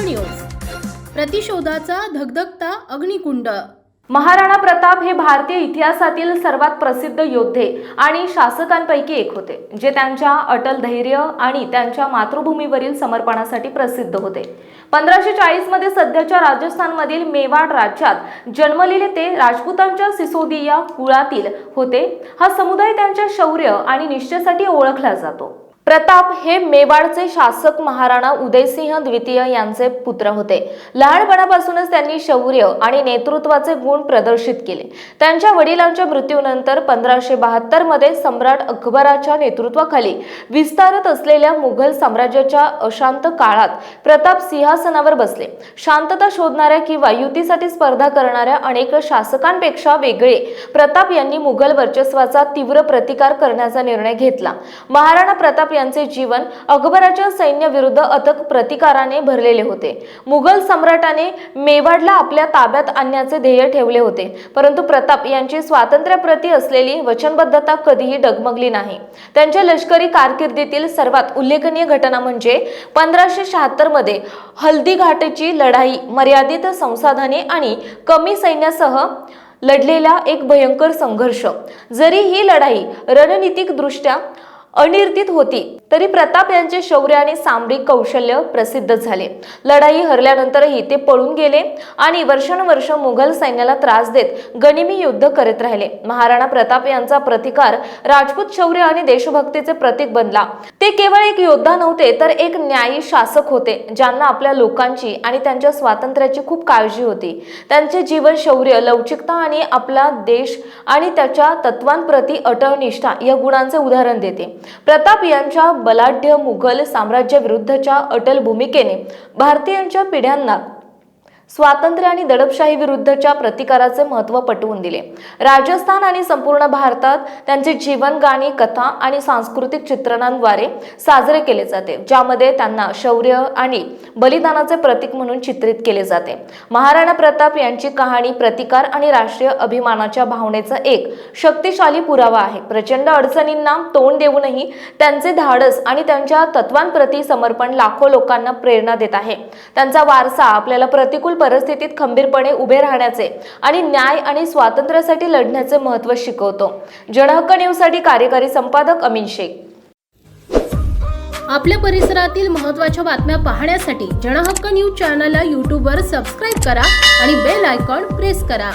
सत्यशोधाचा धगधगता अग्निकुंड. महाराणा प्रताप हे भारतीय इतिहासातील सर्वात प्रसिद्ध योद्धे आणि शासकांपैकी एक होते जे त्यांच्या अटल धैर्य आणि त्यांच्या मातृभूमीवरील समर्पणासाठी प्रसिद्ध होते. पंधराशे चाळीसमध्ये सध्याच्या राजस्थानमधील मेवाड राज्यात जन्मलेले ते राजपूतांच्या सिसोदिया कुळातील होते. हा समुदाय त्यांच्या शौर्य आणि निष्ठेसाठी ओळखला जातो. प्रताप हे मेवाडचे शासक महाराणा उदयसिंह द्वितीय यांचे पुत्र होते. लहानपणापासूनच त्यांनी शौर्य आणि नेतृत्वाचे गुण प्रदर्शित केले. त्यांच्या वडिलांच्या मृत्यूनंतर पंधराशे बहात्तरमध्ये सम्राट अकबराच्या नेतृत्वाखाली विस्तारत असलेल्या मुघल साम्राज्याच्या अशांत काळात प्रताप सिंहासनावर बसले. शांतता शोधणाऱ्या किंवा युतीसाठी स्पर्धा करणाऱ्या अनेक शासकांपेक्षा वेगळे प्रताप यांनी मुघल वर्चस्वाचा तीव्र प्रतिकार करण्याचा निर्णय घेतला. महाराणा प्रताप यांचे जीवन अकबराच्या सैन्याविरुद्ध अथक प्रतिकाराने भरलेले होते. मुघल सम्राटाने मेवाडला आपल्या ताब्यात आणण्याचे ध्येय ठेवले होते. परंतु प्रताप यांची स्वातंत्र्याप्रती असलेली वचनबद्धता कधीही डगमगली नाही. त्यांच्या लष्करी कारकिर्दीतील सर्वात उल्लेखनीय घटना म्हणजे पंधराशे शहात्तरमध्ये हल्दीघाटची लढाई मर्यादित संसाधने आणि कमी सैन्यासह लढलेला एक भयंकर संघर्ष. जरी ही लढाई रणनीतिक दृष्ट्या अनिर्तित होती. तरी प्रताप यांचे शौर्य आणि सामरिक कौशल्य प्रसिद्ध झाले. लढाई हरल्यानंतरही ते पळून गेले आणि वर्षानुवर्ष मुघल सैन्याला त्रास देत गनिमी युद्ध करत राहिले. महाराणा प्रताप यांचा प्रतिकार राजपूत शौर्य आणि देशभक्तीचे प्रतीक बनला. ते केवळ एक योद्धा नव्हते तर एक न्यायी शासक होते ज्यांना आपल्या लोकांची आणि त्यांच्या स्वातंत्र्याची खूप काळजी होती. त्यांचे जीवन शौर्य लवचिकता आणि आपला देश आणि त्याच्या तत्वांप्रती अटळ निष्ठा या गुणांचे उदाहरण देते. प्रताप यांच्या बलाढ्य मुघल साम्राज्याविरुद्धच्या अटल भूमिकेने भारतीयांच्या पिढ्यांना स्वातंत्र्य आणि दडपशाही विरुद्धच्या प्रतिकाराचे महत्त्व पटवून दिले. राजस्थान आणि संपूर्ण भारतात त्यांचे जीवन गाणी कथा आणि सांस्कृतिक चित्रणांद्वारे साजरे केले जाते ज्यामध्ये त्यांना शौर्य आणि बलिदानाचे प्रतीक म्हणून चित्रित केले जाते. महाराणा प्रताप यांची कहाणी प्रतिकार आणि राष्ट्रीय अभिमानाच्या भावनेचा एक शक्तिशाली पुरावा आहे. प्रचंड अडचणींना तोंड देऊनही त्यांचे धाडस आणि त्यांच्या तत्वांप्रती समर्पण लाखो लोकांना प्रेरणा देत आहे. त्यांचा वारसा आपल्याला प्रतिकूल परिस्थितीत खंबीरपणे उभे राहण्याचे आणि न्याय आणि स्वातंत्र्यासाठी लढण्याचे महत्त्व शिकवतो. जनहक्क न्यूजसाठी कार्यकारी संपादक अमीन शेख. आपल्या परिसरातील महत्त्वाच्या बातम्या पाहण्यासाठी जनहक्क न्यूज चॅनलला यूट्यूबवर सबस्क्राईब करा आणि बेल आयकॉन प्रेस करा.